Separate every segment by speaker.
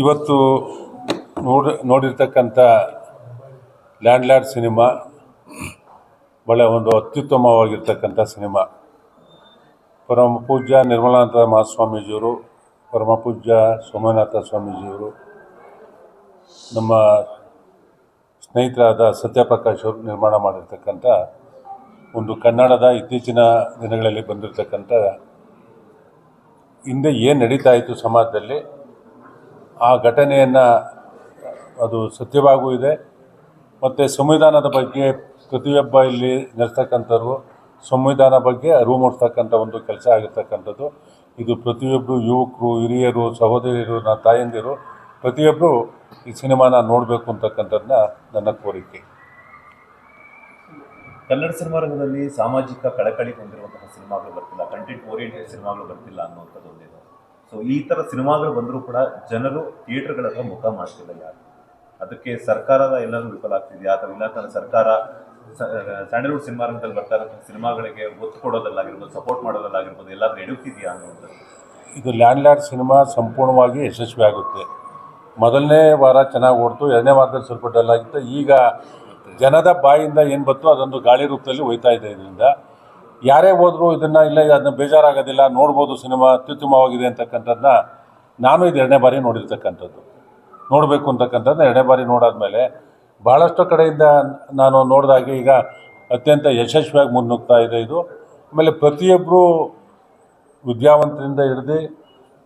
Speaker 1: ಇವತ್ತು ನೋಡಿ, ನೋಡಿರ್ತಕ್ಕಂಥ landlord cinema ಬಹಳ ಒಂದು ಅತ್ಯುತ್ತಮವಾಗಿರ್ತಕ್ಕಂಥ ಸಿನಿಮಾ. ಪರಮ ಪೂಜ್ಯ ನಿರ್ಮಲಾನಂದ ಮಹಾಸ್ವಾಮೀಜಿಯವರು, ಪರಮ ಪೂಜ್ಯ ಸೋಮನಾಥ ಸ್ವಾಮೀಜಿಯವರು, ನಮ್ಮ ಸ್ನೇಹಿತರಾದ ಸತ್ಯಪ್ರಕಾಶ್ ಅವರು ನಿರ್ಮಾಣ ಮಾಡಿರ್ತಕ್ಕಂಥ ಒಂದು ಕನ್ನಡದ ಇತ್ತೀಚಿನ ದಿನಗಳಲ್ಲಿ ಬಂದಿರತಕ್ಕಂಥ ಹಿಂದೆ ಏನು ನಡೀತಾ ಇತ್ತು ಸಮಾಜದಲ್ಲಿ ಆ ಘಟನೆಯನ್ನು, ಅದು ಸತ್ಯವಾಗೂ ಇದೆ. ಮತ್ತು ಸಂವಿಧಾನದ ಬಗ್ಗೆ ಪ್ರತಿಯೊಬ್ಬ ಇಲ್ಲಿ ನೆಲೆಸ್ತಕ್ಕಂಥವ್ರು ಸಂವಿಧಾನ ಬಗ್ಗೆ ಅರಿವು ಮೂಡಿಸ್ತಕ್ಕಂಥ ಒಂದು ಕೆಲಸ ಆಗಿರ್ತಕ್ಕಂಥದ್ದು. ಇದು ಪ್ರತಿಯೊಬ್ಬರು ಯುವಕರು, ಹಿರಿಯರು, ಸಹೋದರಿಯರು ನನ್ನ ತಾಯಂದಿರು ಪ್ರತಿಯೊಬ್ಬರು ಈ ಸಿನಿಮಾನ ನೋಡಬೇಕು ಅಂತಕ್ಕಂಥದ್ದನ್ನ ನನ್ನ ಕೋರಿಕೆ.
Speaker 2: ಕನ್ನಡ ಸಿನಿಮಾ ರಂಗದಲ್ಲಿ ಸಾಮಾಜಿಕ ಕಳಕಳಿ ಹೊಂದಿರುವಂತಹ ಸಿನಿಮಾಗಳು ಬರ್ತಿಲ್ಲ. ಕಂಟೆಂಟ್ ಓರಿಯೆಂಟೆಡ್ ಸಿನಿಮಾಗಳು ಬರ್ತಿಲ್ಲ ಅನ್ನುವಂಥದ್ದು ಸೊ ಈ ಥರ ಸಿನಿಮಾಗಳು ಬಂದರೂ ಕೂಡ ಜನರು ಥಿಯೇಟರ್ಗಳ ಹತ್ರ ಮುಖ ಮಾಡ್ತಿಲ್ಲ ಯಾರು. ಅದಕ್ಕೆ ಸರ್ಕಾರದ ಎಲ್ಲರೂ ವಿಫಲ ಆಗ್ತಿದೆಯಾ? ಅಥವಾ ಇಲ್ಲ ಸರ್ಕಾರ ಸ್ಯಾಂಡಲ್ವುಡ್ ಸಿನಿಮಾ ರಂಗದಲ್ಲಿ ಬರ್ತಾ ಇರೋ ಸಿನಿಮಾಗಳಿಗೆ ಒತ್ತು ಕೊಡೋದಲ್ಲಾಗಿರ್ಬೋದು ಸಪೋರ್ಟ್ ಮಾಡೋದಲ್ಲಾಗಿರ್ಬೋದು, ಎಲ್ಲಾದ್ರೂ ಎಡುಕ್ತಿದೆಯಾ ಅನ್ನೋದು?
Speaker 1: ಇದು ಲ್ಯಾಂಡ್ಲಾರ್ಡ್ ಸಿನಿಮಾ ಸಂಪೂರ್ಣವಾಗಿ ಯಶಸ್ವಿ ಆಗುತ್ತೆ. ಮೊದಲನೇ ವಾರ ಚೆನ್ನಾಗಿ ಓಡ್ತು, ಎರಡನೇ ವಾರದಲ್ಲಿ ಸ್ವಲ್ಪ ಡಲ್ ಆಗಿತ್ತು. ಈಗ ಜನದ ಬಾಯಿಂದ ಏನು ಬಂತು ಅದೊಂದು ಗಾಳಿ ರೂಪದಲ್ಲಿ ಹೋಯ್ತಾ ಇದೆ ಇದರಿಂದ. ಯಾರೇ ಹೋದರೂ ಇದನ್ನು ಇಲ್ಲ ಅದನ್ನ ಬೇಜಾರಾಗೋದಿಲ್ಲ, ನೋಡ್ಬೋದು ಸಿನಿಮಾ ಅತ್ಯುತ್ತಮವಾಗಿದೆ ಅಂತಕ್ಕಂಥದ್ದನ್ನ ನಾನು ಇದು ಎರಡನೇ ಬಾರಿ ನೋಡಿರ್ತಕ್ಕಂಥದ್ದು. ನೋಡಬೇಕು ಅಂತಕ್ಕಂಥದ್ದು ಎರಡನೇ ಬಾರಿ ನೋಡಾದ್ಮೇಲೆ ಭಾಳಷ್ಟು ಕಡೆಯಿಂದ ನಾನು ನೋಡಿದಾಗೆ ಈಗ ಅತ್ಯಂತ ಯಶಸ್ವಿಯಾಗಿ ಮುನ್ನುಗ್ತಾ ಇದೆ ಇದು. ಆಮೇಲೆ ಪ್ರತಿಯೊಬ್ಬರು ವಿದ್ಯಾವಂತರಿಂದ ಹಿಡಿದು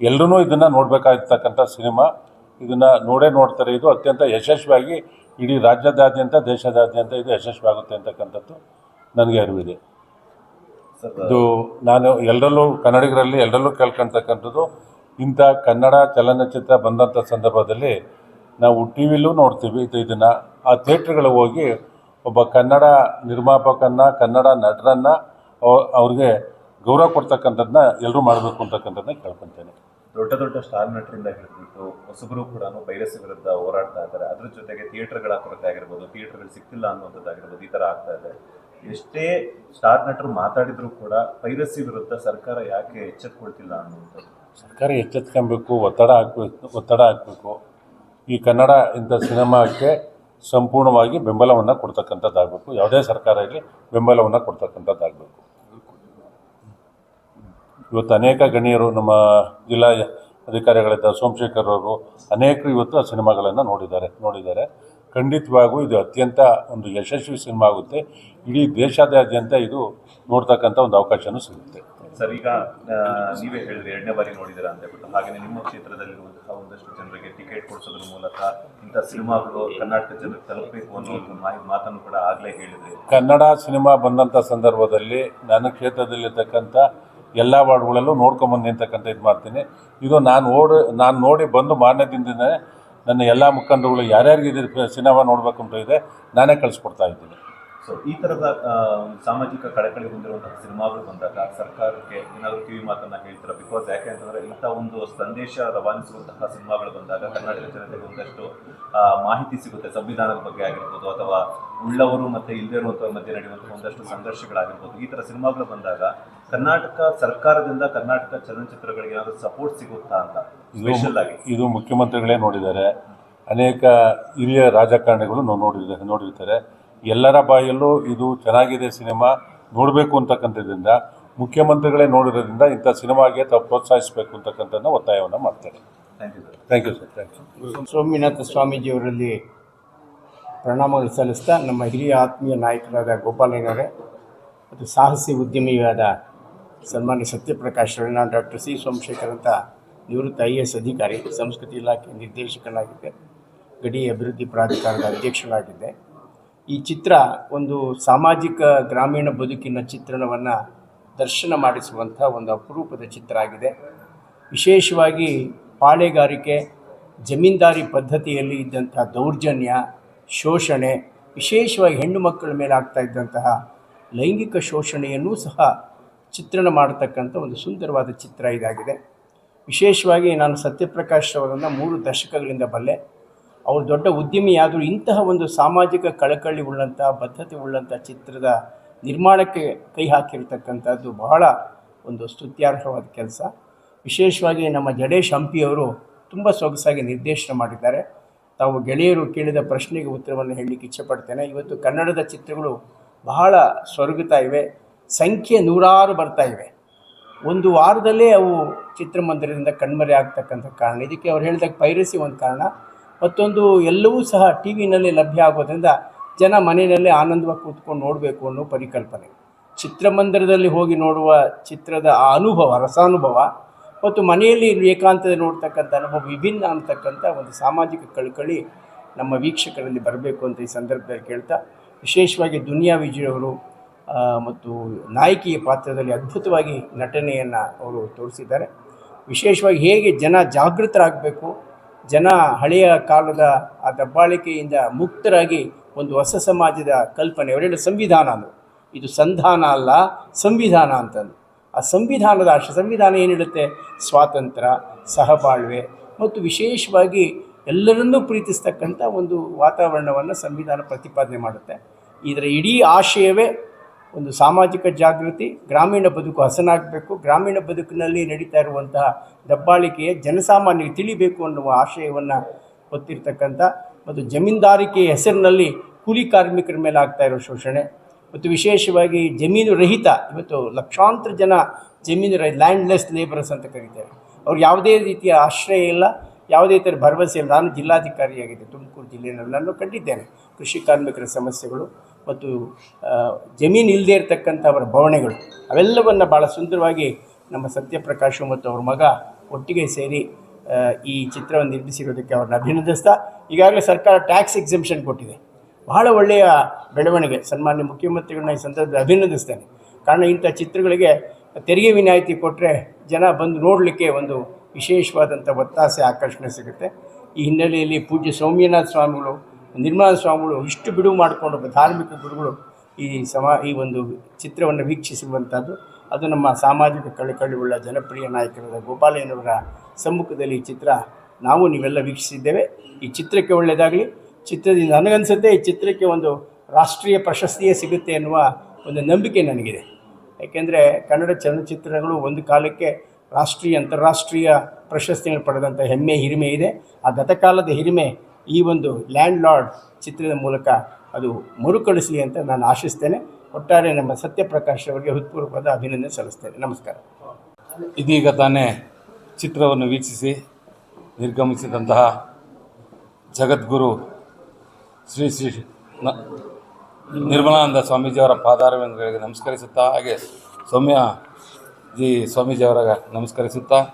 Speaker 1: ಎಲ್ಲರೂ ಇದನ್ನು ನೋಡಬೇಕಾಗಿರ್ತಕ್ಕಂಥ ಸಿನಿಮಾ. ಇದನ್ನು ನೋಡೇ ನೋಡ್ತಾರೆ. ಇದು ಅತ್ಯಂತ ಯಶಸ್ವಿಯಾಗಿ ಇಡೀ ರಾಜ್ಯದಾದ್ಯಂತ, ದೇಶದಾದ್ಯಂತ ಇದು ಯಶಸ್ವಿ ಆಗುತ್ತೆ ಅಂತಕ್ಕಂಥದ್ದು ನನಗೆ ಅರಿವಿದೆ. ಇದು ನಾನು ಎಲ್ಲರಲ್ಲೂ ಕನ್ನಡಿಗರಲ್ಲಿ ಎಲ್ಲರಲ್ಲೂ ಕೇಳ್ಕೊಳ್ತಕ್ಕಂಥದ್ದು ಇಂಥ ಕನ್ನಡ ಚಲನಚಿತ್ರ ಬಂದಂಥ ಸಂದರ್ಭದಲ್ಲಿ ನಾವು ಟಿ ವಿಲೂ ನೋಡ್ತೀವಿ ಇದು ಇದನ್ನು. ಆ ಥಿಯೇಟ್ರ್ಗಳಿಗೆ ಹೋಗಿ ಒಬ್ಬ ಕನ್ನಡ ನಿರ್ಮಾಪಕನ್ನ ಕನ್ನಡ ನಟರನ್ನು ಅವ್ರಿಗೆ ಗೌರವ ಕೊಡ್ತಕ್ಕಂಥದ್ದನ್ನ ಎಲ್ಲರೂ ಮಾಡಬೇಕು ಅಂತಕ್ಕಂಥದ್ದನ್ನ ಕೇಳ್ಕೊತೇನೆ
Speaker 2: ದೊಡ್ಡ ದೊಡ್ಡ ಸ್ಟಾರ್ ನಟರಿಂದ ಹಿಡಿದ್ಬಿಟ್ಟು ಹೊಸಬರು ಕೂಡ ವೈರಸ್ ವಿರುದ್ಧ ಹೋರಾಡ್ತಾ ಇದ್ದಾರೆ. ಅದ್ರ ಜೊತೆಗೆ ಥಿಯೇಟರ್ಗಳ ಕೊರತೆ ಆಗಿರ್ಬೋದು ಥಿಯೇಟರ್ಗಳು ಸಿಕ್ತಿಲ್ಲ ಅನ್ನುವಂಥದ್ದಾಗಿರ್ಬೋದು ಈ ಥರ ಆಗ್ತಾ ಇದೆ. ಎಷ್ಟೇ ಸ್ಟಾರ್ ನಟರು ಮಾತಾಡಿದ್ರು ಕೂಡ ಪೈರಸಿ ವಿರುದ್ಧ ಸರ್ಕಾರ ಯಾಕೆ ಎಚ್ಚೆತ್ಕೊಳ್ತಿಲ್ಲ ಅನ್ನುವಂಥದ್ದು.
Speaker 1: ಸರ್ಕಾರ ಎಚ್ಚೆತ್ಕೊಬೇಕು ಒತ್ತಡ ಹಾಕಬೇಕು ಒತ್ತಡ ಹಾಕಬೇಕು. ಈ ಕನ್ನಡ ಇಂಥ ಸಿನಿಮಾಕ್ಕೆ ಸಂಪೂರ್ಣವಾಗಿ ಬೆಂಬಲವನ್ನು ಕೊಡ್ತಕ್ಕಂಥದ್ದಾಗಬೇಕು. ಯಾವುದೇ ಸರ್ಕಾರ ಇಲ್ಲಿ ಬೆಂಬಲವನ್ನು ಕೊಡ್ತಕ್ಕಂಥದ್ದಾಗಬೇಕು. ಇವತ್ತು ಅನೇಕ ಗಣ್ಯರು ನಮ್ಮ ಜಿಲ್ಲಾ ಅಧಿಕಾರಿಗಳಿದ್ದ ಸೋಮಶೇಖರ್ ಅವರು ಅನೇಕರು ಇವತ್ತು ಆ ಸಿನಿಮಾಗಳನ್ನು ನೋಡಿದ್ದಾರೆ ನೋಡಿದ್ದಾರೆ. ಖಂಡಿತವಾಗೂ ಇದು ಅತ್ಯಂತ ಒಂದು ಯಶಸ್ವಿ ಸಿನಿಮಾ ಆಗುತ್ತೆ. ಇಡೀ ದೇಶಾದ್ಯಂತ ಇದು ನೋಡ್ತಕ್ಕಂಥ ಒಂದು ಅವಕಾಶನೂ ಸಿಗುತ್ತೆ.
Speaker 2: ಸರ್ ಈಗ ನೀವೇ ಹೇಳಿದ್ರೆ ಎರಡನೇ ಬಾರಿ ನೋಡಿದಿರ ಅಂತ ಹೇಳ್ಬಿಟ್ಟು ಹಾಗೆ ನಿಮ್ಮ ಕ್ಷೇತ್ರದಲ್ಲಿರುವಂತಹ ಒಂದಷ್ಟು ಜನರಿಗೆ ಟಿಕೆಟ್ ಕೊಡಿಸೋದ್ರ ಮೂಲಕ ಇಂಥ ಸಿನಿಮಾಗಳು ಕರ್ನಾಟಕ ಜನರಿಗೆ ತಲುಪಬೇಕು ಅನ್ನೋ ಒಂದು ಮಾತನ್ನು ಕೂಡ ಆಗಲೇ ಹೇಳಿದ್ರಿ.
Speaker 1: ಕನ್ನಡ ಸಿನಿಮಾ ಬಂದಂಥ ಸಂದರ್ಭದಲ್ಲಿ ನನ್ನ ಕ್ಷೇತ್ರದಲ್ಲಿರ್ತಕ್ಕಂಥ ಎಲ್ಲ ವಾರ್ಡ್ಗಳಲ್ಲೂ ನೋಡ್ಕೊಂಬಂದು ನಿಂತಕ್ಕಂಥ ಇದು ಮಾಡ್ತೀನಿ. ಇದು ನಾನು ಓಡಿ ನಾನು ನೋಡಿ ಬಂದು ಮಾರನೇ ದಿನದಿಂದನೇ ನನ್ನ ಎಲ್ಲ ಮುಖಂಡರುಗಳು ಯಾರ್ಯಾರಿಗೆ ಇದು ಸಿನಿಮಾ ನೋಡಬೇಕು ಅಂತ ಇದೆ ನಾನೇ ಕಳಿಸ್ಕೊಡ್ತಾ ಇದ್ದೀನಿ.
Speaker 2: ಸೊ ಈ ತರದ ಸಾಮಾಜಿಕ ಕಳಕಳಿ ಹೊಂದಿರುವಂತಹ ಸಿನಿಮಾಗಳು ಬಂದಾಗ ಸರ್ಕಾರಕ್ಕೆ ಏನಾದರೂ ಕಿವಿ ಮಾತನ್ನ ಹೇಳ್ತಾರೆ? ಬಿಕಾಸ್ ಯಾಕೆ ಅಂತಂದ್ರೆ ಇಂಥ ಒಂದು ಸಂದೇಶ ರವಾನಿಸುವಂತಹ ಸಿನಿಮಾಗಳು ಬಂದಾಗ ಕರ್ನಾಟಕ ಜನತೆಗೆ ಒಂದಷ್ಟು ಮಾಹಿತಿ ಸಿಗುತ್ತೆ. ಸಂವಿಧಾನದ ಬಗ್ಗೆ ಆಗಿರ್ಬೋದು ಅಥವಾ ಉಳ್ಳವರು ಮತ್ತೆ ಇಲ್ಲದೇ ಇರುವಂತಹ ಮಧ್ಯೆ ನಡೆಯುವಂತಹ ಒಂದಷ್ಟು ಸಂಘರ್ಷಗಳಾಗಿರ್ಬೋದು. ಈ ತರ ಸಿನಿಮಾಗಳು ಬಂದಾಗ ಕರ್ನಾಟಕ ಸರ್ಕಾರದಿಂದ ಕರ್ನಾಟಕ ಚಲನಚಿತ್ರಗಳಿಗೆ ಏನಾದರೂ ಸಪೋರ್ಟ್ ಸಿಗುತ್ತಾ ಅಂತ? ಸ್ಪೆಷಲ್ ಆಗಿ.
Speaker 1: ಇದು ಮುಖ್ಯಮಂತ್ರಿಗಳೇ ನೋಡಿದ್ದಾರೆ. ಅನೇಕ ಹಿರಿಯ ರಾಜಕಾರಣಿಗಳು ನೋಡಿದ್ದಾರೆ ನೋಡಿರ್ತಾರೆ. ಎಲ್ಲರ ಬಾಯಲ್ಲೂ ಇದು ಚೆನ್ನಾಗಿದೆ ಸಿನಿಮಾ ನೋಡಬೇಕು ಅಂತಕ್ಕಂಥದ್ರಿಂದ ಮುಖ್ಯಮಂತ್ರಿಗಳೇ ನೋಡಿರೋದ್ರಿಂದ ಇಂಥ ಸಿನಿಮಾಗೆ ತಾವು ಪ್ರೋತ್ಸಾಹಿಸಬೇಕು ಅಂತಕ್ಕಂಥದ್ದನ್ನ ಒತ್ತಾಯವನ್ನು ಮಾಡ್ತಾರೆ
Speaker 2: thank you sir
Speaker 1: thank you sir thank you
Speaker 3: Somanatha ಸ್ವಾಮೀಜಿಯವರಲ್ಲಿ ಪ್ರಣಾಮಗಳು ಸಲ್ಲಿಸ್ತಾ ನಮ್ಮ ಹಿರಿಯ ಆತ್ಮೀಯ ನಾಯಕರಾದ ಗೋಪಾಲಯ್ಯನವರೇ ಮತ್ತು ಸಾಹಸಿ ಉದ್ಯಮಿಯಾದ ಸನ್ಮಾನ್ಯ ಸತ್ಯಪ್ರಕಾಶ್ ಅವರೇ ನಾನು ಡಾಕ್ಟರ್ ಸಿ ಸೋಮಶೇಖರ್ ಅಂತ ನಿವೃತ್ತ ಐ ಎಸ್ ಅಧಿಕಾರಿ ಸಂಸ್ಕೃತಿ ಇಲಾಖೆ ನಿರ್ದೇಶಕನಾಗಿದ್ದೆ ಗಡಿ ಅಭಿವೃದ್ಧಿ ಪ್ರಾಧಿಕಾರದ ಅಧ್ಯಕ್ಷನಾಗಿದ್ದೆ ಈ ಚಿತ್ರ ಒಂದು ಸಾಮಾಜಿಕ ಗ್ರಾಮೀಣ ಬದುಕಿನ ಚಿತ್ರಣವನ್ನು ದರ್ಶನ ಮಾಡಿಸುವಂಥ ಒಂದು ಅಪರೂಪದ ಚಿತ್ರ ಆಗಿದೆ. ವಿಶೇಷವಾಗಿ ಪಾಳೆಗಾರಿಕೆ, ಜಮೀನ್ದಾರಿ ಪದ್ಧತಿಯಲ್ಲಿ ಇದ್ದಂಥ ದೌರ್ಜನ್ಯ, ಶೋಷಣೆ, ವಿಶೇಷವಾಗಿ ಹೆಣ್ಣು ಮಕ್ಕಳ ಮೇಲೆ ಆಗ್ತಾ ಇದ್ದಂತಹ ಲೈಂಗಿಕ ಶೋಷಣೆಯನ್ನೂ ಸಹ ಚಿತ್ರಣ ಮಾಡತಕ್ಕಂಥ ಒಂದು ಸುಂದರವಾದ ಚಿತ್ರ ಇದಾಗಿದೆ. ವಿಶೇಷವಾಗಿ ನಾನು ಸತ್ಯಪ್ರಕಾಶ್ ಅವರನ್ನು ಮೂರು ದಶಕಗಳಿಂದ ಬಲ್ಲೆ ಅವರು ದೊಡ್ಡ ಉದ್ಯಮಿಯಾದರೂ ಇಂತಹ ಒಂದು ಸಾಮಾಜಿಕ ಕಳಕಳಿ ಉಳ್ಳಂಥ, ಬದ್ಧತೆ ಉಳ್ಳಂಥ ಚಿತ್ರದ ನಿರ್ಮಾಣಕ್ಕೆ ಕೈ ಹಾಕಿರ್ತಕ್ಕಂಥದ್ದು ಬಹಳ ಒಂದು ಸ್ತುತ್ಯಾರ್ಹವಾದ ಕೆಲಸ. ವಿಶೇಷವಾಗಿ ನಮ್ಮ ಜಡೇಶ್ ಹಂಪಿಯವರು ತುಂಬ ಸೊಗಸಾಗಿ ನಿರ್ದೇಶನ ಮಾಡಿದ್ದಾರೆ. ತಾವು ಗೆಳೆಯರು ಕೇಳಿದ ಪ್ರಶ್ನೆಗೆ ಉತ್ತರವನ್ನು ಹೇಳಲಿಕ್ಕೆ ಇಚ್ಛೆಪಡ್ತೇನೆ. ಇವತ್ತು ಕನ್ನಡದ ಚಿತ್ರಗಳು ಬಹಳ ಸೊರಗುತ್ತಾ ಇವೆ. ಸಂಖ್ಯೆ ನೂರಾರು ಬರ್ತಾ ಇವೆ. ಒಂದು ವಾರದಲ್ಲೇ ಅವು ಚಿತ್ರಮಂದಿರದಿಂದ ಕಣ್ಮರೆ ಆಗ್ತಕ್ಕಂಥ ಕಾರಣ. ಇದಕ್ಕೆ ಅವ್ರು ಹೇಳಿದಾಗ ಪೈರಸಿ ಒಂದು ಕಾರಣ. ಮತ್ತೊಂದು ಎಲ್ಲವೂ ಸಹ ಟಿ ವಿನಲ್ಲಿ ಲಭ್ಯ ಆಗೋದ್ರಿಂದ ಜನ ಮನೆಯಲ್ಲೇ ಆನಂದವಾಗಿ ಕೂತ್ಕೊಂಡು ನೋಡಬೇಕು ಅನ್ನೋ ಪರಿಕಲ್ಪನೆ. ಚಿತ್ರಮಂದಿರದಲ್ಲಿ ಹೋಗಿ ನೋಡುವ ಚಿತ್ರದ ಆ ಅನುಭವ, ರಸಾನುಭವ ಮತ್ತು ಮನೆಯಲ್ಲಿ ಏಕಾಂತದಲ್ಲಿ ನೋಡ್ತಕ್ಕಂಥ ಅನುಭವ, ವಿಭಿನ್ನ ಅಂತಕ್ಕಂಥ ಒಂದು ಸಾಮಾಜಿಕ ಕಳಕಳಿ ನಮ್ಮ ವೀಕ್ಷಕರಲ್ಲಿ ಬರಬೇಕು ಅಂತ ಈ ಸಂದರ್ಭದಲ್ಲಿ ಕೇಳ್ತಾ, ವಿಶೇಷವಾಗಿ ದುನಿಯಾ ವಿಜಯ್ ಅವರು ಮತ್ತು ನಾಯಕಿಯ ಪಾತ್ರದಲ್ಲಿ ಅದ್ಭುತವಾಗಿ ನಟನೆಯನ್ನು ಅವರು ತೋರಿಸಿದ್ದಾರೆ. ವಿಶೇಷವಾಗಿ ಹೇಗೆ ಜನ ಜಾಗೃತರಾಗಬೇಕು ಜನ ಹಳೆಯ ಕಾಲದ ಆ ದಬ್ಬಾಳಿಕೆಯಿಂದ ಮುಕ್ತರಾಗಿ ಒಂದು ಹೊಸ ಸಮಾಜದ ಕಲ್ಪನೆ ಅವರೆಲ್ಲ ಸಂವಿಧಾನ ಅಂದರು ಇದು ಸಂಧಾನ ಅಲ್ಲ, ಸಂವಿಧಾನ ಅಂತಂದು. ಆ ಸಂವಿಧಾನದ ಆಶ ಸಂವಿಧಾನ ಏನು ಹೇಳುತ್ತೆ? ಸ್ವಾತಂತ್ರ್ಯ, ಸಹಬಾಳ್ವೆ ಮತ್ತು ವಿಶೇಷವಾಗಿ ಎಲ್ಲರನ್ನೂ ಪ್ರೀತಿಸ್ತಕ್ಕಂಥ ಒಂದು ವಾತಾವರಣವನ್ನು ಸಂವಿಧಾನ ಪ್ರತಿಪಾದನೆ ಮಾಡುತ್ತೆ. ಇದರ ಇಡೀ ಆಶಯವೇ ಒಂದು ಸಾಮಾಜಿಕ ಜಾಗೃತಿ, ಗ್ರಾಮೀಣ ಬದುಕು ಹಸನಾಗಬೇಕು. ಗ್ರಾಮೀಣ ಬದುಕಿನಲ್ಲಿ ನಡೀತಾ ಇರುವಂತಹ ದಬ್ಬಾಳಿಕೆಯ ಜನಸಾಮಾನ್ಯರಿಗೆ ತಿಳಿಬೇಕು ಅನ್ನುವ ಆಶಯವನ್ನು ಹೊತ್ತಿರ್ತಕ್ಕಂಥ ಮತ್ತು ಜಮೀನ್ದಾರಿಕೆಯ ಹೆಸರಿನಲ್ಲಿ ಕೂಲಿ ಕಾರ್ಮಿಕರ ಮೇಲೆ ಆಗ್ತಾ ಇರೋ ಶೋಷಣೆ. ಮತ್ತು ವಿಶೇಷವಾಗಿ ಜಮೀನು ರಹಿತ, ಇವತ್ತು ಲಕ್ಷಾಂತರ ಜನ ಜಮೀನು ರಹ ಲ್ಯಾಂಡ್ಲೆಸ್ ಲೇಬರ್ಸ್ ಅಂತ ಕರೀತಾರೆ. ಅವ್ರು ಯಾವುದೇ ರೀತಿಯ ಆಶ್ರಯ ಇಲ್ಲ, ಯಾವುದೇ ಥರ ಭರವಸೆ ಇಲ್ಲ. ನಾನು ಜಿಲ್ಲಾಧಿಕಾರಿಯಾಗಿದ್ದೆ ತುಮಕೂರು ಜಿಲ್ಲೆಯಲ್ಲಿ ನಾನು ಕಂಡಿದ್ದೇನೆ. ಕೃಷಿ ಕಾರ್ಮಿಕರ ಸಮಸ್ಯೆಗಳು ಮತ್ತು ಜಮೀನು ಇಲ್ಲದೇ ಇರತಕ್ಕಂಥ ಅವರ ಭವನೆಗಳು, ಅವೆಲ್ಲವನ್ನು ಭಾಳ ಸುಂದರವಾಗಿ ನಮ್ಮ ಸತ್ಯಪ್ರಕಾಶ್ ಮತ್ತು ಅವ್ರ ಮಗ ಒಟ್ಟಿಗೆ ಸೇರಿ ಈ ಚಿತ್ರವನ್ನು ನಿರ್ಮಿಸಿರೋದಕ್ಕೆ ಅವ್ರನ್ನ ಅಭಿನಂದಿಸ್ತಾ, ಈಗಾಗಲೇ ಸರ್ಕಾರ ಟ್ಯಾಕ್ಸ್ ಎಕ್ಸಿಬಿಷನ್ ಕೊಟ್ಟಿದೆ. ಬಹಳ ಒಳ್ಳೆಯ ಬೆಳವಣಿಗೆ, ಸನ್ಮಾನ್ಯ ಮುಖ್ಯಮಂತ್ರಿಗಳನ್ನ ಈ ಸಂದರ್ಭದಲ್ಲಿ ಅಭಿನಂದಿಸ್ತೇನೆ. ಕಾರಣ ಇಂಥ ಚಿತ್ರಗಳಿಗೆ ತೆರಿಗೆ ವಿನಾಯಿತಿ ಕೊಟ್ಟರೆ ಜನ ಬಂದು ನೋಡಲಿಕ್ಕೆ ಒಂದು ವಿಶೇಷವಾದಂಥ ಒತ್ತಾಸೆ, ಆಕರ್ಷಣೆ ಸಿಗುತ್ತೆ. ಈ ಹಿನ್ನೆಲೆಯಲ್ಲಿ ಪೂಜ್ಯ ಸೌಮ್ಯನಾಥ ಸ್ವಾಮಿಗಳು ನಿರ್ಮಲಾ ಸ್ವಾಮಿಗಳು ಇಷ್ಟು ಬಿಡುವು ಮಾಡಿಕೊಂಡು ಧಾರ್ಮಿಕ ಗುರುಗಳು ಈ ಸಮ ಈ ಒಂದು ಚಿತ್ರವನ್ನು ವೀಕ್ಷಿಸಿರುವಂಥದ್ದು. ಅದು ನಮ್ಮ ಸಾಮಾಜಿಕ ಕಳಕಳಿಯುಳ್ಳ ಜನಪ್ರಿಯ ನಾಯಕರಾದ ಗೋಪಾಲಯ್ಯನವರ ಸಮ್ಮುಖದಲ್ಲಿ ಈ ಚಿತ್ರ ನಾವು ನೀವೆಲ್ಲ ವೀಕ್ಷಿಸಿದ್ದೇವೆ. ಈ ಚಿತ್ರಕ್ಕೆ ಒಳ್ಳೆಯದಾಗಲಿ, ಚಿತ್ರದಿಂದ ನನಗನ್ಸುತ್ತೆ ಈ ಚಿತ್ರಕ್ಕೆ ಒಂದು ರಾಷ್ಟ್ರೀಯ ಪ್ರಶಸ್ತಿಯೇ ಸಿಗುತ್ತೆ ಎನ್ನುವ ಒಂದು ನಂಬಿಕೆ ನನಗಿದೆ. ಏಕೆಂದರೆ ಕನ್ನಡ ಚಲನಚಿತ್ರಗಳು ಒಂದು ಕಾಲಕ್ಕೆ ರಾಷ್ಟ್ರೀಯ, ಅಂತಾರಾಷ್ಟ್ರೀಯ ಪ್ರಶಸ್ತಿಗಳು ಪಡೆದಂಥ ಹೆಮ್ಮೆ, ಹಿರಿಮೆ ಇದೆ. ಆ ಗತಕಾಲದ ಹಿರಿಮೆ ಈ ಒಂದು ಲ್ಯಾಂಡ್ ಲಾರ್ಡ್ ಚಿತ್ರದ ಮೂಲಕ ಅದು ಮರುಕಳಿಸಲಿ ಅಂತ ನಾನು ಆಶಿಸ್ತೇನೆ. ಒಟ್ಟಾರೆ ನಮ್ಮ ಸತ್ಯಪ್ರಕಾಶ್ ಅವರಿಗೆ ಹೃತ್ಪೂರ್ವಕವಾದ ಅಭಿನಂದನೆ ಸಲ್ಲಿಸ್ತೇನೆ. ನಮಸ್ಕಾರ.
Speaker 4: ಇದೀಗ ತಾನೇ ಚಿತ್ರವನ್ನು ವೀಕ್ಷಿಸಿ ನಿರ್ಗಮಿಸಿದಂತಹ ಜಗದ್ಗುರು ಶ್ರೀ ಶ್ರೀ ನ- ನಿರ್ಮಲಾನಂದ ಸ್ವಾಮೀಜಿಯವರ ಪಾದಾರವಿಂದಗಳಿಗೆ ನಮಸ್ಕರಿಸುತ್ತಾ, ಹಾಗೆ ಸೌಮ್ಯ ಜಿ ಸ್ವಾಮೀಜಿಯವರ ನಮಸ್ಕರಿಸುತ್ತಾ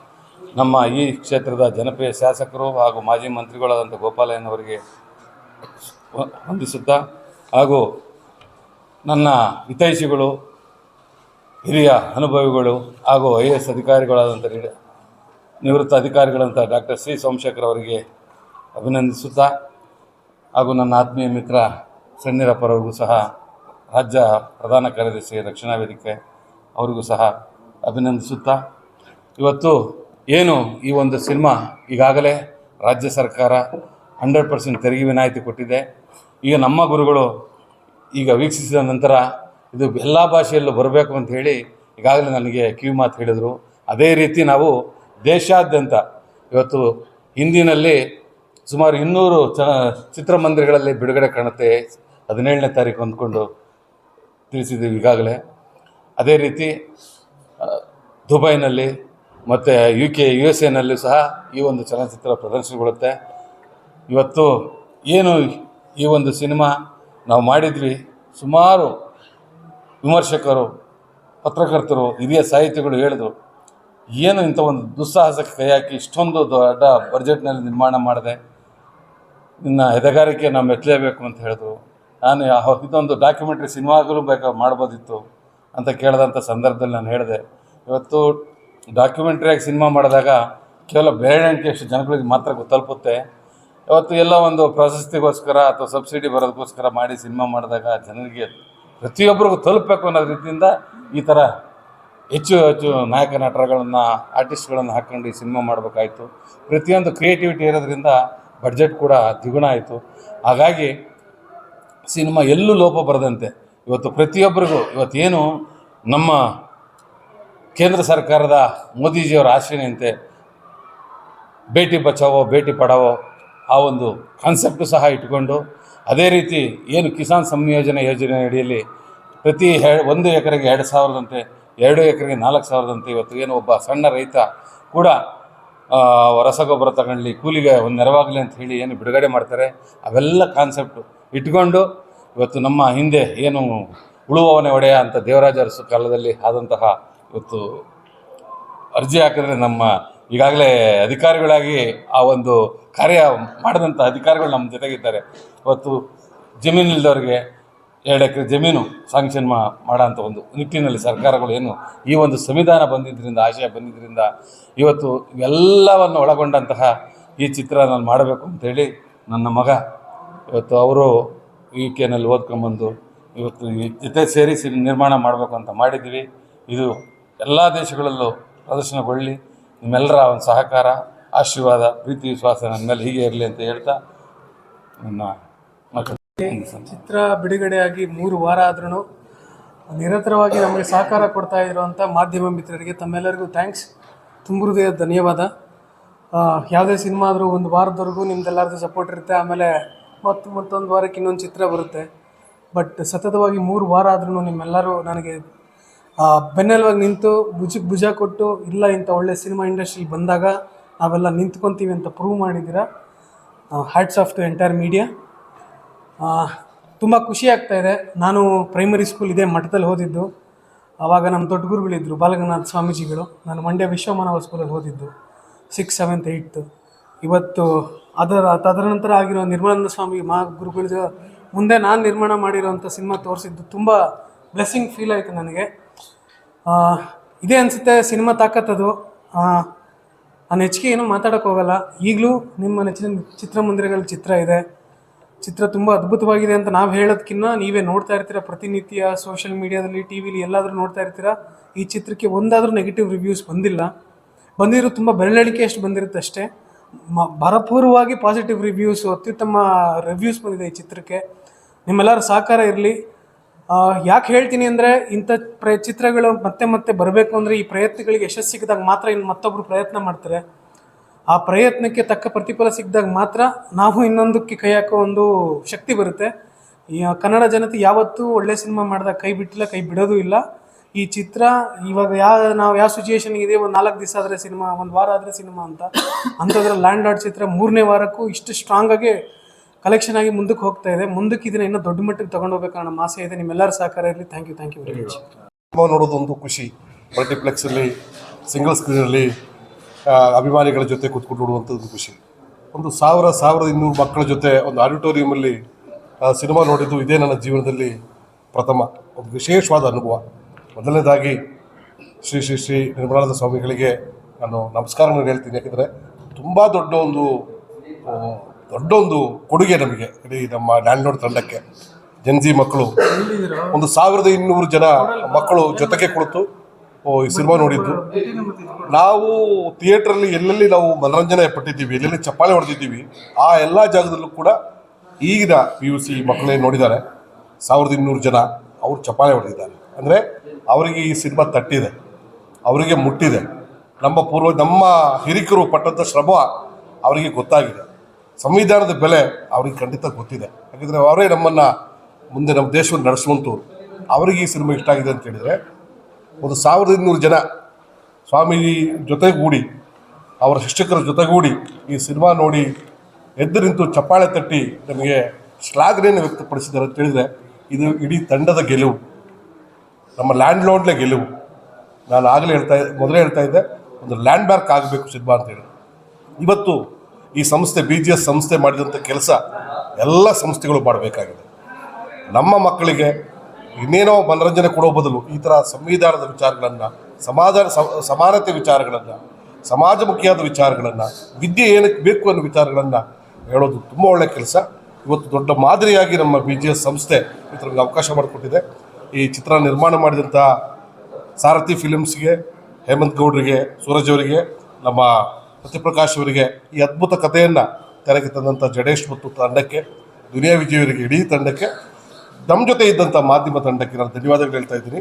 Speaker 4: ನಮ್ಮ ಈ ಕ್ಷೇತ್ರದ ಜನಪ್ರಿಯ ಶಾಸಕರು ಹಾಗೂ ಮಾಜಿ ಮಂತ್ರಿಗಳಾದಂಥ ಗೋಪಾಲಯ್ಯನವರಿಗೆ ವಂದಿಸುತ್ತ ಹಾಗೂ ನನ್ನ ಹಿತೈಷಿಗಳು, ಹಿರಿಯ ಅನುಭವಿಗಳು ಹಾಗೂ ಐ ಎ ಎಸ್ ಅಧಿಕಾರಿಗಳಾದಂಥ ನಿವೃತ್ತ ಅಧಿಕಾರಿಗಳಂತ ಡಾಕ್ಟರ್ ಶ್ರೀ ಸೋಮಶೇಖರ್ ಅವರಿಗೆ ಅಭಿನಂದಿಸುತ್ತಾ ಹಾಗೂ ನನ್ನ ಆತ್ಮೀಯ ಮಿತ್ರ ಸಣ್ಣೀರಪ್ಪರವ್ರಿಗೂ ಸಹ, ರಾಜ್ಯ ಪ್ರಧಾನ ಕಾರ್ಯದರ್ಶಿ ರಕ್ಷಣಾ ವೇದಿಕೆ ಅವರಿಗೂ ಸಹ ಅಭಿನಂದಿಸುತ್ತಾ. ಇವತ್ತು ಏನು ಈ ಒಂದು ಸಿನಿಮಾ ಈಗಾಗಲೇ ರಾಜ್ಯ ಸರ್ಕಾರ ಹಂಡ್ರೆಡ್ ಪರ್ಸೆಂಟ್ ತೆರಿಗೆ ವಿನಾಯಿತಿ ಕೊಟ್ಟಿದೆ. ಈಗ ನಮ್ಮ ಗುರುಗಳು ಈಗ ವೀಕ್ಷಿಸಿದ ನಂತರ ಇದು ಎಲ್ಲ ಭಾಷೆಯಲ್ಲೂ ಬರಬೇಕು ಅಂತ ಹೇಳಿ ಈಗಾಗಲೇ ನನಗೆ ಕಿವಿ ಮಾತು ಹೇಳಿದರು. ಅದೇ ರೀತಿ ನಾವು ದೇಶಾದ್ಯಂತ ಇವತ್ತು ಹಿಂದಿನಲ್ಲಿ ಸುಮಾರು ಇನ್ನೂರು ಚ ಚಿತ್ರಮಂದಿರಗಳಲ್ಲಿ ಬಿಡುಗಡೆ ಕಾಣುತ್ತೆ ಹದಿನೇಳನೇ ತಾರೀಕು ಅಂದ್ಕೊಂಡು ತಿಳಿಸಿದ್ದೀವಿ ಈಗಾಗಲೇ. ಅದೇ ರೀತಿ ದುಬೈನಲ್ಲಿ ಮತ್ತು ಯು ಕೆ ಯು ಎಸ್ ಎನಲ್ಲೂ ಸಹ ಈ ಒಂದು ಚಲನಚಿತ್ರ ಪ್ರದರ್ಶನಗೊಳ್ಳುತ್ತೆ. ಇವತ್ತು ಏನು ಈ ಒಂದು ಸಿನಿಮಾ ನಾವು ಮಾಡಿದ್ವಿ, ಸುಮಾರು ವಿಮರ್ಶಕರು, ಪತ್ರಕರ್ತರು, ಹಿರಿಯ ಸಾಹಿತಿಗಳು ಹೇಳಿದ್ರು, ಏನು ಇಂಥ ಒಂದು ದುಸ್ಸಾಹಸಕ್ಕೆ ಕೈ ಹಾಕಿ ಇಷ್ಟೊಂದು ದೊಡ್ಡ ಬಜೆಟ್ನಲ್ಲಿ ನಿರ್ಮಾಣ ಮಾಡಿದೆ, ನಿನ್ನ ಹೆದಗಾರಿಕೆ ನಾವು ಮೆಚ್ಚಲೇಬೇಕು ಅಂತ ಹೇಳಿದ್ರು. ನಾನು ಇದೊಂದು ಡಾಕ್ಯುಮೆಂಟ್ರಿ ಸಿನಿಮಾಗಲೂ ಬೇಕಾ ಮಾಡ್ಬೋದಿತ್ತು ಅಂತ ಕೇಳಿದಂಥ ಸಂದರ್ಭದಲ್ಲಿ ನಾನು ಹೇಳಿದೆ. ಇವತ್ತು ಡಾಕ್ಯುಮೆಂಟ್ರಿಯಾಗಿ ಸಿನಿಮಾ ಮಾಡಿದಾಗ ಕೇವಲ ಬೆರಳೆಣಿಕೆಯಷ್ಟು ಜನಗಳಿಗೆ ಮಾತ್ರ ತಲುಪುತ್ತೆ. ಇವತ್ತು ಎಲ್ಲ ಒಂದು ಪ್ರಶಸ್ತಿಗೋಸ್ಕರ ಅಥವಾ ಸಬ್ಸಿಡಿ ಬರೋದಕ್ಕೋಸ್ಕರ ಮಾಡಿ ಸಿನಿಮಾ ಮಾಡಿದಾಗ ಜನರಿಗೆ ಪ್ರತಿಯೊಬ್ಬರಿಗೂ ತಲುಪಬೇಕು ಅನ್ನೋ ರೀತಿಯಿಂದ ಈ ಥರ ಹೆಚ್ಚು ಹೆಚ್ಚು ನಾಯಕ ನಟರಗಳನ್ನು, ಆರ್ಟಿಸ್ಟ್ಗಳನ್ನು ಹಾಕ್ಕೊಂಡು ಈ ಸಿನಿಮಾ ಮಾಡಬೇಕಾಯಿತು. ಪ್ರತಿಯೊಂದು ಕ್ರಿಯೇಟಿವಿಟಿ ಇರೋದ್ರಿಂದ ಬಡ್ಜೆಟ್ ಕೂಡ ದ್ವಿಗುಣ ಆಯಿತು. ಹಾಗಾಗಿ ಸಿನಿಮಾ ಎಲ್ಲೂ ಲೋಪ ಬರದಂತೆ. ಇವತ್ತು ಪ್ರತಿಯೊಬ್ಬರಿಗೂ ಇವತ್ತೇನು ನಮ್ಮ ಕೇಂದ್ರ ಸರ್ಕಾರದ ಮೋದಿಜಿಯವರ ಆಶಯನಂತೆ ಬೇಟಿ ಬಚಾವೋ ಬೇಟಿ ಪಡಾವೋ ಆ ಒಂದು ಕಾನ್ಸೆಪ್ಟು ಸಹ ಇಟ್ಕೊಂಡು, ಅದೇ ರೀತಿ ಏನು ಕಿಸಾನ್ ಸಂಯೋಜನೆ ಯೋಜನೆ ಅಡಿಯಲ್ಲಿ ಪ್ರತಿ ಹೆ, ಒಂದು ಎಕರೆಗೆ ಎರಡು ಸಾವಿರದಂತೆ, ಎರಡು ಎಕರೆಗೆ ನಾಲ್ಕು ಸಾವಿರದಂತೆ ಇವತ್ತು ಏನು ಒಬ್ಬ ಸಣ್ಣ ರೈತ ಕೂಡ ರಸಗೊಬ್ಬರ ತಗೊಳ್ಳಿ ಕೂಲಿಗೆ ಒಂದು ನೆರವಾಗಲಿ ಅಂತ ಹೇಳಿ ಏನು ಬಿಡುಗಡೆ ಮಾಡ್ತಾರೆ. ಅವೆಲ್ಲ ಕಾನ್ಸೆಪ್ಟು ಇಟ್ಕೊಂಡು ಇವತ್ತು ನಮ್ಮ ಹಿಂದೆ ಏನು ಉಳುವವನೇ ಒಡೆಯ ಅಂತ ದೇವರಾಜ ಅರಸು ಕಾಲದಲ್ಲಿ ಆದಂತಹ ಇವತ್ತು ಅರ್ಜಿ ಹಾಕಿದ್ರೆ ನಮ್ಮ ಈಗಾಗಲೇ ಅಧಿಕಾರಿಗಳಾಗಿ ಆ ಒಂದು ಕಾರ್ಯ ಮಾಡಿದಂಥ ಅಧಿಕಾರಿಗಳು ನಮ್ಮ ಜೊತೆಗಿದ್ದಾರೆ. ಇವತ್ತು ಜಮೀನು ಇಲ್ದವ್ರಿಗೆ ಎರಡು ಎಕರೆ ಜಮೀನು ಸಾಂಕ್ಷನ್ ಮಾಡೋಂಥ ಒಂದು ನಿಟ್ಟಿನಲ್ಲಿ ಸರ್ಕಾರಗಳು ಏನು ಈ ಒಂದು ಸಂವಿಧಾನ ಬಂದಿದ್ದರಿಂದ ಆಶಯ ಬಂದಿದ್ದರಿಂದ ಇವತ್ತು ಎಲ್ಲವನ್ನು ಒಳಗೊಂಡಂತಹ ಈ ಚಿತ್ರ ನಾನು ಮಾಡಬೇಕು ಅಂತೇಳಿ ನನ್ನ ಮಗ ಇವತ್ತು ಅವರು ಯು ಕೆನಲ್ಲಿ ಓದ್ಕೊಂಬಂದು ಇವತ್ತು ಈ ಜೊತೆ ಸೇರಿಸಿ ನಿರ್ಮಾಣ ಮಾಡಬೇಕು ಅಂತ ಮಾಡಿದ್ದೀವಿ. ಇದು ಎಲ್ಲ ದೇಶಗಳಲ್ಲೂ ಪ್ರದರ್ಶನಗೊಳ್ಳಿ. ನಿಮ್ಮೆಲ್ಲರ ಒಂದು ಸಹಕಾರ, ಆಶೀರ್ವಾದ, ಪ್ರೀತಿ, ವಿಶ್ವಾಸ ನನ್ನ ಮೇಲೆ ಹೀಗೆ ಇರಲಿ ಅಂತ ಹೇಳ್ತಾ ನನ್ನ
Speaker 5: ಚಿತ್ರ ಬಿಡುಗಡೆಯಾಗಿ ಮೂರು ವಾರ ಆದ್ರೂ ನಿರಂತರವಾಗಿ ನಮಗೆ ಸಹಕಾರ ಕೊಡ್ತಾ ಇರುವಂಥ ಮಾಧ್ಯಮ ಮಿತ್ರರಿಗೆ ತಮ್ಮೆಲ್ಲರಿಗೂ ಥ್ಯಾಂಕ್ಸ್ ತುಂಬ ಹೃದಯ ಧನ್ಯವಾದ. ಯಾವುದೇ ಸಿನಿಮಾ ಆದರೂ ಒಂದು ವಾರದವರೆಗೂ ನಿಮ್ದೆಲ್ಲರದ್ದು ಸಪೋರ್ಟ್ ಇರುತ್ತೆ. ಆಮೇಲೆ ಮತ್ತು ಮತ್ತೊಂದು ವಾರಕ್ಕೆ ಇನ್ನೊಂದು ಚಿತ್ರ ಬರುತ್ತೆ. ಬಟ್ ಸತತವಾಗಿ ಮೂರು ವಾರ ಆದ್ರೂ ನಿಮ್ಮೆಲ್ಲರೂ ನನಗೆ ಬೆನ್ನೆಲುವಾಗಿ ನಿಂತು ಭುಜಕ್ಕೆ ಭುಜ ಕೊಟ್ಟು, ಇಲ್ಲ ಇಂಥ ಒಳ್ಳೆ ಸಿನಿಮಾ ಇಂಡಸ್ಟ್ರಿ ಬಂದಾಗ ನಾವೆಲ್ಲ ನಿಂತ್ಕೊತೀವಿ ಅಂತ ಪ್ರೂವ್ ಮಾಡಿದ್ದೀರಾ? Hats off to entire media ತುಂಬ ಖುಷಿ ಆಗ್ತಾ ಇದೆ. ನಾನು ಪ್ರೈಮರಿ ಸ್ಕೂಲ್ ಇದೇ ಮಠದಲ್ಲಿ ಓದಿದ್ದು. ಆವಾಗ ನಮ್ಮ ದೊಡ್ಡ ಗುರುಗಳಿದ್ದರು ಬಾಲಗನಾಥ ಸ್ವಾಮೀಜಿಗಳು. ನಾನು ಮಂಡ್ಯ ವಿಶ್ವಮಾನವ ಸ್ಕೂಲಲ್ಲಿ ಓದಿದ್ದು ಸಿಕ್ಸ್ ಸೆವೆಂತ್ ಏಯ್ತ್ ಇವತ್ತು ಅದರ ತದನಂತರ ಆಗಿರೋ ನಿರ್ಮಲಾನಂದ ಸ್ವಾಮಿ ಮಾ ಗುರುಗಳ ಮುಂದೆ ನಾನು ನಿರ್ಮಾಣ ಮಾಡಿರೋವಂಥ ಸಿನಿಮಾ ತೋರಿಸಿದ್ದು ತುಂಬ ಬ್ಲೆಸ್ಸಿಂಗ್ ಫೀಲ್ ಆಯಿತು ನನಗೆ. ಇದೇ ಅನಿಸುತ್ತೆ ಸಿನಿಮಾ ತಾಕತ್ತದು ನಾನು ಹೆಚ್ಚಿಗೆ ಏನೂ ಮಾತಾಡೋಕ್ಕೆ ಹೋಗಲ್ಲ. ಈಗಲೂ ನಿಮ್ಮ ನೆಚ್ಚಿನ ಚಿತ್ರಮಂದಿರಗಳ ಚಿತ್ರ ಇದೆ. ಚಿತ್ರ ತುಂಬ ಅದ್ಭುತವಾಗಿದೆ ಅಂತ ನಾವು ಹೇಳೋದಕ್ಕಿಂತ ನೀವೇ ನೋಡ್ತಾ ಇರ್ತೀರ. ಪ್ರತಿನಿತ್ಯ ಸೋಷಿಯಲ್ ಮೀಡಿಯಾದಲ್ಲಿ ಟಿ ವಿಲಿ ಎಲ್ಲಾದರೂ ನೋಡ್ತಾ ಇರ್ತೀರ. ಈ ಚಿತ್ರಕ್ಕೆ ಒಂದಾದರೂ ನೆಗೆಟಿವ್ ರಿವ್ಯೂಸ್ ಬಂದಿಲ್ಲ. ಬಂದಿರೋ ತುಂಬ ಬೆರಳೆಣಿಕೆ ಅಷ್ಟು ಬಂದಿರುತ್ತೆ ಅಷ್ಟೇ. ಮ, ಭರಪೂರ್ವವಾಗಿ ಪಾಸಿಟಿವ್ ರಿವ್ಯೂಸ್ ಅತ್ಯುತ್ತಮ ರಿವ್ಯೂಸ್ ಬಂದಿದೆ ಈ ಚಿತ್ರಕ್ಕೆ. ನಿಮ್ಮೆಲ್ಲರ ಸಹಕಾರ ಇರಲಿ. ಯಾಕೆ ಹೇಳ್ತೀನಿ ಅಂದರೆ ಇಂಥ ಪ್ರ ಚಿತ್ರಗಳು ಮತ್ತೆ ಮತ್ತೆ ಬರಬೇಕು ಅಂದರೆ ಈ ಪ್ರಯತ್ನಗಳಿಗೆ ಯಶಸ್ಸು ಸಿಕ್ಕಿದಾಗ ಮಾತ್ರ ಇನ್ನು ಮತ್ತೊಬ್ಬರು ಪ್ರಯತ್ನ ಮಾಡ್ತಾರೆ. ಆ ಪ್ರಯತ್ನಕ್ಕೆ ತಕ್ಕ ಪ್ರತಿಫಲ ಸಿಕ್ಕಿದಾಗ ಮಾತ್ರ ನಾವು ಇನ್ನೊಂದಕ್ಕೆ ಕೈ ಹಾಕೋ ಒಂದು ಶಕ್ತಿ ಬರುತ್ತೆ. ಕನ್ನಡ ಜನತೆ ಯಾವತ್ತೂ ಒಳ್ಳೆ ಸಿನಿಮಾ ಮಾಡಿದಾಗ ಕೈ ಬಿಟ್ಟಿಲ್ಲ, ಕೈ ಬಿಡೋದು ಇಲ್ಲ. ಈ ಚಿತ್ರ ಇವಾಗ ಯಾವ ನಾವು ಯಾವ ಸಿಚುಯೇಷನ್ಗೆ ಇದೆ ಒಂದು ನಾಲ್ಕು ದಿವಸ ಆದರೆ ಸಿನಿಮಾ, ಒಂದು ವಾರ ಆದರೆ ಸಿನಿಮಾ ಅಂತ ಅಂಥದ್ರ ಲ್ಯಾಂಡ್ ಲಾರ್ಡ್ ಚಿತ್ರ ಮೂರನೇ ವಾರಕ್ಕೂ ಇಷ್ಟು ಸ್ಟ್ರಾಂಗಾಗಿ ಕಲೆಕ್ಷನ್ ಆಗಿ ಮುಂದಕ್ಕೆ ಹೋಗ್ತಾ ಇದೆ. ಮುಂದಕ್ಕೆ ಇದನ್ನ ಇನ್ನೂ ದೊಡ್ಡ ಮಟ್ಟಿಗೆ ತಗೊಂಡು ಹೋಗ್ಬೇಕು ನಮ್ಮ ಆಸೆ ಇದೆ. ನಿಮ್ಮೆಲ್ಲರ ಸಹಕಾರ ಇರಲಿ. Thank you thank you very much
Speaker 6: cinema ನೋಡೋದು ಒಂದು ಖುಷಿ. ಮಲ್ಟಿಪ್ಲೆಕ್ಸಲ್ಲಿ ಸಿಂಗಲ್ ಸ್ಕ್ರೀನಲ್ಲಿ ಅಭಿಮಾನಿಗಳ ಜೊತೆ ಕೂತ್ಕೊಂಡು ನೋಡುವಂಥದ್ದು ಖುಷಿ. ಒಂದು ಸಾವಿರ, ಸಾವಿರದ ಇನ್ನೂರು ಮಕ್ಕಳ ಜೊತೆ ಒಂದು ಆಡಿಟೋರಿಯಮಲ್ಲಿ ಸಿನಿಮಾ ನೋಡಿದ್ದು ಇದೇ ನನ್ನ ಜೀವನದಲ್ಲಿ ಪ್ರಥಮ. ಒಂದು ವಿಶೇಷವಾದ ಅನುಭವ. ಮೊದಲನೇದಾಗಿ, ಶ್ರೀ ಶ್ರೀ ಶ್ರೀ ನಿರ್ಮಲಾನಂದ ಸ್ವಾಮಿಗಳಿಗೆ ನಾನು ನಮಸ್ಕಾರಗಳನ್ನು ಹೇಳ್ತೀನಿ. ಯಾಕೆಂದರೆ ತುಂಬ ದೊಡ್ಡ ಒಂದು ಆ, ದೊಡ್ಡ ಒಂದು ಕೊಡುಗೆ ನಮಗೆ. ಇಡೀ ನಮ್ಮ ಲ್ಯಾಂಡ್ಲೋಡ್ ತಂಡಕ್ಕೆ. ಜನ್ಜಿ ಮಕ್ಕಳು. ಒಂದು ಸಾವಿರದ ಇನ್ನೂರು ಜನ ಮಕ್ಕಳು ಜೊತೆಗೆ ಕುಳಿತು ಈ ಸಿನಿಮಾ ನೋಡಿದ್ದು. ನಾವು ಥಿಯೇಟ್ರಲ್ಲಿ ಎಲ್ಲೆಲ್ಲಿ ನಾವು ಮನರಂಜನೆ ಪಟ್ಟಿದ್ದೀವಿ ಎಲ್ಲೆಲ್ಲಿ ಚಪ್ಪಾಳೆ ಹೊಡೆದಿದ್ದೀವಿ ಆ ಎಲ್ಲ ಜಾಗದಲ್ಲೂ ಕೂಡ ಈಗಿನ ಪಿ ಯು ಸಿ ಮಕ್ಕಳೇ ನೋಡಿದ್ದಾರೆ. ಸಾವಿರದ ಇನ್ನೂರು ಜನ ಅವರು ಚಪ್ಪಾಳೆ ಹೊಡೆದಿದ್ದಾರೆ. ಅಂದರೆ ಅವರಿಗೆ ಈ ಸಿನಿಮಾ ತಟ್ಟಿದೆ. ಅವರಿಗೆ ಮುಟ್ಟಿದೆ. ನಮ್ಮ ಪೂರ್ವ ನಮ್ಮ ಹಿರಿಕರು ಪಟ್ಟಂಥ ಶ್ರಮ ಅವರಿಗೆ ಗೊತ್ತಾಗಿದೆ. ಸಂವಿಧಾನದ ಬೆಲೆ ಅವ್ರಿಗೆ ಖಂಡಿತ ಗೊತ್ತಿದೆ. ಯಾಕಂದರೆ ಅವರೇ ನಮ್ಮನ್ನು ಮುಂದೆ ನಮ್ಮ ದೇಶವನ್ನು ನಡೆಸುವಂಥವ್ರು. ಅವರಿಗೆ ಈ ಸಿನಿಮಾ ಇಷ್ಟ ಆಗಿದೆ ಅಂತ ಹೇಳಿದರೆ ಒಂದು ಸಾವಿರದ ಇನ್ನೂರು ಜನ ಸ್ವಾಮೀಜಿ ಜೊತೆಗೂಡಿ, ಅವರ ಶಿಕ್ಷಕರ ಜೊತೆಗೂಡಿ ಈ ಸಿನಿಮಾ ನೋಡಿ ಎದ್ದು ನಿಂತು ಚಪ್ಪಾಳೆ ತಟ್ಟಿ ನಮಗೆ ಶ್ಲಾಘನೆಯನ್ನು ವ್ಯಕ್ತಪಡಿಸಿದ್ದಾರೆ ಅಂತ ಹೇಳಿದರೆ ಇದು ಇಡೀ ತಂಡದ ಗೆಲುವು. ನಮ್ಮ ಲ್ಯಾಂಡ್ ಲೋಡ್ಲೆ ಗೆಲುವು. ನಾನು ಆಗಲೇ ಹೇಳ್ತಾ ಮೊದಲೇ ಹೇಳ್ತಾ ಇದ್ದೆ, ಒಂದು ಲ್ಯಾಂಡ್ ಮಾರ್ಕ್ ಆಗಬೇಕು ಸಿನಿಮಾ ಅಂತೇಳಿ ಇವತ್ತು ಈ ಸಂಸ್ಥೆ ಬಿ ಜಿ ಎಸ್ ಸಂಸ್ಥೆ ಮಾಡಿದಂಥ ಕೆಲಸ ಎಲ್ಲ ಸಂಸ್ಥೆಗಳು ಮಾಡಬೇಕಾಗಿದೆ. ನಮ್ಮ ಮಕ್ಕಳಿಗೆ ಇನ್ನೇನೋ ಮನರಂಜನೆ ಕೊಡೋ ಬದಲು ಈ ಥರ ಸಂವಿಧಾನದ ವಿಚಾರಗಳನ್ನು ಸಮಾಜ ಸಮಾನತೆ ವಿಚಾರಗಳನ್ನು, ಸಮಾಜಮುಖಿಯಾದ ವಿಚಾರಗಳನ್ನು, ವಿದ್ಯೆ ಏನಕ್ಕೆ ಬೇಕು ಅನ್ನೋ ವಿಚಾರಗಳನ್ನು ಹೇಳೋದು ತುಂಬ ಒಳ್ಳೆಯ ಕೆಲಸ. ಇವತ್ತು ದೊಡ್ಡ ಮಾದರಿಯಾಗಿ ನಮ್ಮ ಬಿ ಜಿ ಎಸ್ ಸಂಸ್ಥೆ ಥರ ಅವಕಾಶ ಮಾಡಿಕೊಟ್ಟಿದೆ. ಈ ಚಿತ್ರ ನಿರ್ಮಾಣ ಮಾಡಿದಂಥ ಸಾರಥಿ ಫಿಲಿಮ್ಸ್ಗೆ ಹೇಮಂತ್ ಗೌಡ್ರಿಗೆ, ಸೂರಜ್ ಅವರಿಗೆ, ನಮ್ಮ ಸತ್ಯಪ್ರಕಾಶ್ ಅವರಿಗೆ ಈ ಅದ್ಭುತ ಕಥೆಯನ್ನು ತೆರೆಗೆ ತಂದಂಥ ಜಡೇಶ್ ಮತ್ತು ತಂಡಕ್ಕೆ, ದುನಿಯಾ ವಿಜಯವರಿಗೆ ಇಡೀ ತಂಡಕ್ಕೆ ನಮ್ಮ ಜೊತೆ ಇದ್ದಂಥ ಮಾಧ್ಯಮ ತಂಡಕ್ಕೆ ನಾನು ಧನ್ಯವಾದಗಳು ಹೇಳ್ತಾ ಇದ್ದೀನಿ.